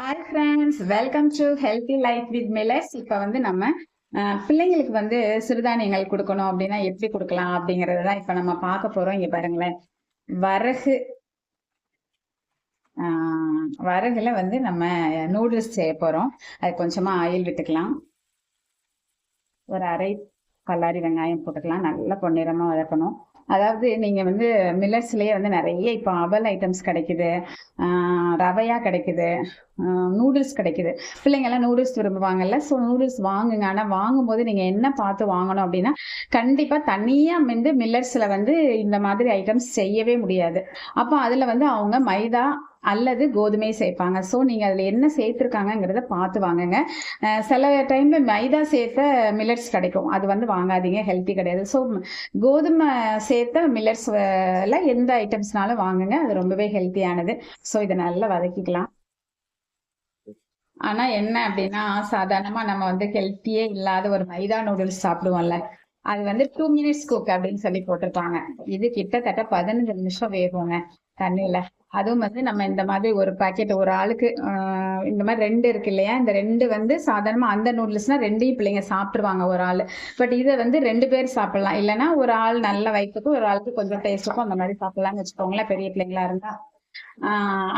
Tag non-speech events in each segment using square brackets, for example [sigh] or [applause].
Hi friends welcome to healthy life with மிலஸ் இப்போ வந்து நம்ம பிள்ளைங்களுக்கு வந்து சிறுதானியங்கள் கொடுக்கணும் அப்படின்னா எப்படி கொடுக்கலாம் அப்படிங்கறத தான் இப்போ நம்ம பார்க்க போறோம். இங்க பாருங்களேன். வரகு வரகுல வந்து நம்ம நூடுல்ஸ் செய்ய போறோம். அது கொஞ்சமா ஆயில் விட்டுக்கலாம். ஒரு அரை பல்லாரி வெங்காயம் போட்டுக்கலாம். நல்லா பொன்னிறமா வதக்கணும். அதாவது நீங்க வந்து மில்லர்ஸ்லயே வந்து நிறைய இப்போ அவல் ஐட்டம்ஸ் கிடைக்குது. ஆஹ் ரவையா கிடைக்குது. நூடுல்ஸ் கிடைக்குது. பிள்ளைங்க எல்லாம் நூடுல்ஸ் விரும்புவாங்கல்ல ஸோ நூடுல்ஸ் வாங்குங்க. ஆனா வாங்கும்போது நீங்க என்ன பார்த்து வாங்கணும் அப்படின்னா கண்டிப்பா தனியா வந்து மில்லர்ஸ்ல வந்து இந்த மாதிரி ஐட்டம்ஸ் செய்யவே முடியாது. அப்போ அதுல வந்து அவங்க மைதா அல்லது கோதுமை சேர்ப்பாங்க. ஸோ நீங்கள் அதில் என்ன சேர்த்துருக்காங்கங்கிறத பார்த்து வாங்குங்க. சில டைம்ல மைதா சேர்த்த மில்லட்ஸ் கிடைக்கும். அது வந்து வாங்காதீங்க. ஹெல்த்தி கிடையாது. ஸோ கோதுமை சேர்த்த மில்லட்ஸில் எந்த ஐட்டம்ஸ்னாலும் வாங்குங்க. அது ரொம்பவே ஹெல்த்தியானது ஸோ இதை நல்லா வதக்கிக்கலாம். ஆனா என்ன அப்படின்னா சாதாரணமா நம்ம வந்து ஹெல்த்தியே இல்லாத ஒரு மைதா நூடுல்ஸ் சாப்பிடுவோம்ல. அது வந்து டூ மினிட்ஸ் குக் அப்படின்னு சொல்லி போட்டிருப்பாங்க. இது கிட்டத்தட்ட பதினஞ்சு நிமிஷம் வேகுங்க தண்ணியில. அதுவும் வந்து நம்ம இந்த மாதிரி ஒரு பாக்கெட் ஒரு ஆளுக்கு ஆஹ் இந்த மாதிரி ரெண்டு இருக்கு இல்லையா? இந்த ரெண்டு வந்து சாதாரணமா அந்த நூடுல்ஸ்னா ரெண்டையும் பிள்ளைங்க சாப்பிடுவாங்க ஒரு ஆள். பட் இதை வந்து ரெண்டு பேர் சாப்பிடலாம். இல்லைன்னா ஒரு ஆள் நல்ல வயிற்றுக்கும் ஒரு ஆளுக்கு கொஞ்சம் டேஸ்ட்டுக்கும் அந்த மாதிரி சாப்பிடலாம்னு வச்சுக்கோங்களேன் பெரிய பிள்ளைங்களா இருந்தா.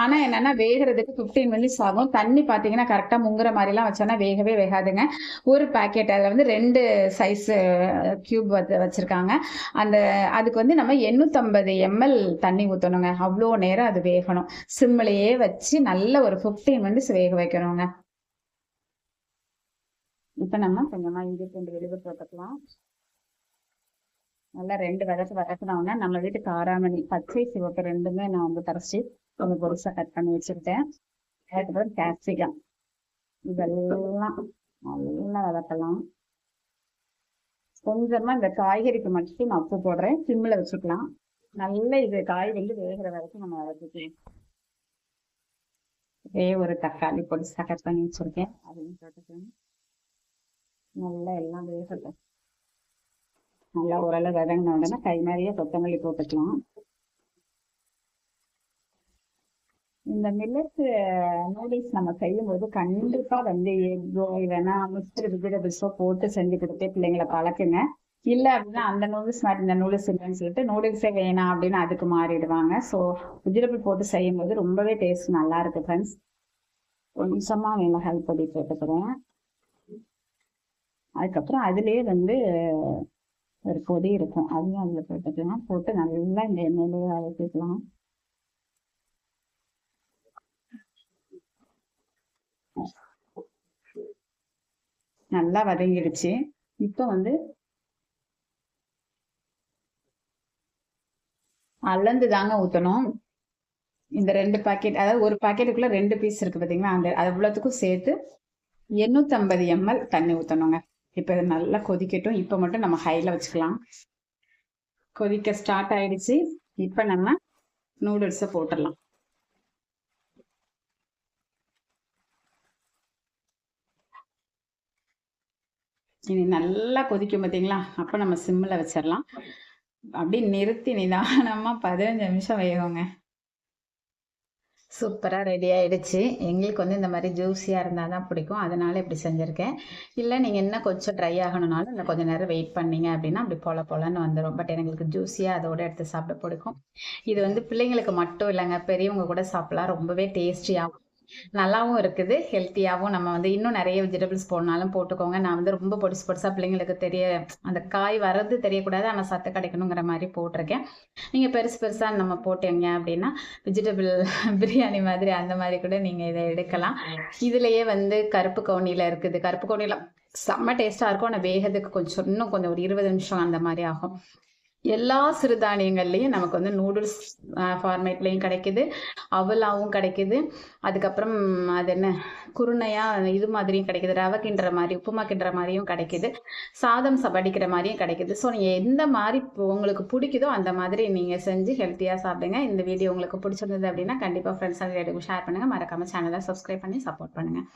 ஆனா என்னன்னா வேகிறதுக்கு 15 மினிட்ஸ் ஆகும். தண்ணி பாத்தீங்கன்னா கரெக்டா முங்குற மாதிரி எல்லாம் வச்சோன்னா வேகவே வேகாதுங்க. ஒரு பாக்கெட் அதுல வந்து ரெண்டு சைஸ் கியூப் வச்சிருக்காங்க. அந்த அதுக்கு வந்து நம்ம 850 எம்எல் தண்ணி ஊத்தணுங்க. அவ்வளோ நேரம் அது வேகணும். சிம்மிலேயே வச்சு நல்ல ஒரு 15 மினிட்ஸ் வேக வைக்கணுங்க. இப்ப நம்ம கொஞ்சமா இஞ்சி பூண்டு விழுது போட்டுக்கலாம் நல்லா ரெண்டு விதத்து வதக்குனோம்னா நம்ம வீட்டு காராமணி பச்சை சிவப்பு ரெண்டுமே நான் வந்து தரைச்சி கொஞ்சம் பொருசா கட் பண்ணி வச்சுக்கிட்டேன். அதுக்கப்புறம் கேப்சிகம் இதெல்லாம் நல்லா வதக்கலாம். கொஞ்சமா இந்த காய்கறிக்கு மட்டும் நான் உப்பு போடுறேன். சிம்மில் வச்சுக்கலாம். நல்ல இது காய் வந்து வேகிற வரைக்கும் நம்ம வதக்கிக்கலாம். ஒரே ஒரு தக்காளி பொடிசா கட் பண்ணி வச்சிருக்கேன். அதையும் போட்டுக்கலாம். நல்லா எல்லாம் வேகட்டும். நல்லா ஓரளவு வதங்கின உடனே கை நிறைய கொத்தமல்லி போட்டுக்கலாம் இந்த மில்லட் நூடுல்ஸ் நம்ம செய்யும்போது கண்டிப்பா வந்து எக்கோ இல்லைன்னா மிக்சர் வெஜிடபிள்ஸோ போட்டு செஞ்சு கொடுத்தே பிள்ளைங்களை பழக்குங்க. இல்ல அப்படின்னா அந்த நூடுல்ஸ் மாதிரி இந்த நூடுல்ஸ் இல்லைன்னு சொல்லிட்டு நூடுல்ஸே வேணாம் அப்படின்னு அதுக்கு மாறிடுவாங்க. ஸோ வெஜிடபிள் போட்டு செய்யும்போது ரொம்பவே டேஸ்ட் நல்லா இருக்கு ஃப்ரெண்ட்ஸ் கொஞ்சமா மிளகாய் பொடி போட்டுக்கிறேன் அதுக்கப்புறம் அதுலேயே வந்து ஒரு பொடி இருக்கும். அதையும் அதில் போட்டுக்கலாம். போட்டு நல்லா இந்த எண்ணெயிலேயே வதக்கிக்கலாம் நல்லா வதங்கிடுச்சு. இப்போ வந்து அளந்து தாங்க ஊற்றணும் இந்த ரெண்டு பாக்கெட் அதாவது ஒரு பாக்கெட்டுக்குள்ள ரெண்டு பீஸ் இருக்கு பார்த்தீங்களா அந்த அவ்வளோத்துக்கும் சேர்த்து எண்ணூத்தம்பது எம்எல் தண்ணி ஊற்றணுங்க இப்போ இது நல்லா கொதிக்கட்டும். இப்போ மட்டும் நம்ம ஹைல வச்சுக்கலாம். கொதிக்க ஸ்டார்ட் ஆயிடுச்சு. இப்போ நம்ம நூடுல்ஸை போட்டுடலாம். இனி நல்லா கொதிக்கும் பார்த்தீங்களா அப்போ நம்ம சிம்மில் வச்சிடலாம். அப்படியே நிறுத்தி நிதானமாக பதினஞ்சு நிமிஷம் வேகுங்க. சூப்பராக ரெடி ஆகிடுச்சு எங்களுக்கு வந்து இந்த மாதிரி ஜூஸியாக இருந்தால் தான் பிடிக்கும். அதனால இப்படி செஞ்சுருக்கேன். இல்லை நீங்கள் இன்னும் கொஞ்சம் ட்ரை ஆகணுனாலும் இல்லை கொஞ்சம் நேரம் வெயிட் பண்ணீங்க அப்படின்னா அப்படி போல போலன்னு வந்துடும் பட் எங்களுக்கு ஜூஸியாக அதோட எடுத்து சாப்பிட பிடிக்கும். இது வந்து பிள்ளைங்களுக்கு மட்டும் இல்லைங்க. பெரியவங்க கூட சாப்பிடலாம். ரொம்பவே டேஸ்டியாகும் நல்லாவும் இருக்குது ஹெல்த்தியாகவும் நம்ம வந்து இன்னும் நிறைய வெஜிடபிள்ஸ் போடனாலும் போட்டுக்கோங்க. நான் வந்து ரொம்ப பொடிசு பொடிசா பிள்ளைங்களுக்கு தெரிய அந்த காய் வர்றது தெரியக்கூடாது. ஆனால் சத்து கிடைக்கணுங்கிற மாதிரி போட்டிருக்கேன். நீங்கள் பெருசு பெருசாக நம்ம போட்டீங்க அப்படின்னா வெஜிடபிள் [laughs] பிரியாணி மாதிரி அந்த மாதிரி கூட நீங்கள் இதை எடுக்கலாம். இதுலயே வந்து கருப்பு கவுனியில் இருக்குது. கருப்பு கவுனியில் செம்ம டேஸ்ட்டாக இருக்கும். ஆனால் வேகத்துக்கு கொஞ்சம் இன்னும் கொஞ்சம் ஒரு இருபது நிமிஷம் அந்த மாதிரி ஆகும். எல்லா சிறுதானியங்கள்லையும் நமக்கு வந்து நூடுல்ஸ் ஃபார்மேட்லேயும் கிடைக்குது. அவலாவும் கிடைக்குது. அதுக்கப்புறம் அது என்ன? குருணையா இது மாதிரியும் கிடைக்குது. ரவை கிண்டுற மாதிரி உப்புமா கிண்டுற மாதிரியும் கிடைக்குது. சாதம் சபடிக்கிற மாதிரியும் கிடைக்குது. ஸோ நீங்கள் எந்த மாதிரி இப்போ உங்களுக்கு பிடிக்குதோ அந்த மாதிரி நீங்கள் செஞ்சு ஹெல்த்தியாக சாப்பிடுங்க. இந்த வீடியோ உங்களுக்கு பிடிச்சிருந்தது அப்படின்னா கண்டிப்பாக ஃப்ரெண்ட்ஸ் ரிலேட்டிவ் ஷேர் பண்ணுங்கள் மறக்காமல் சேனலை சப்ஸ்கிரைப் பண்ணி சப்போர்ட் பண்ணுங்கள்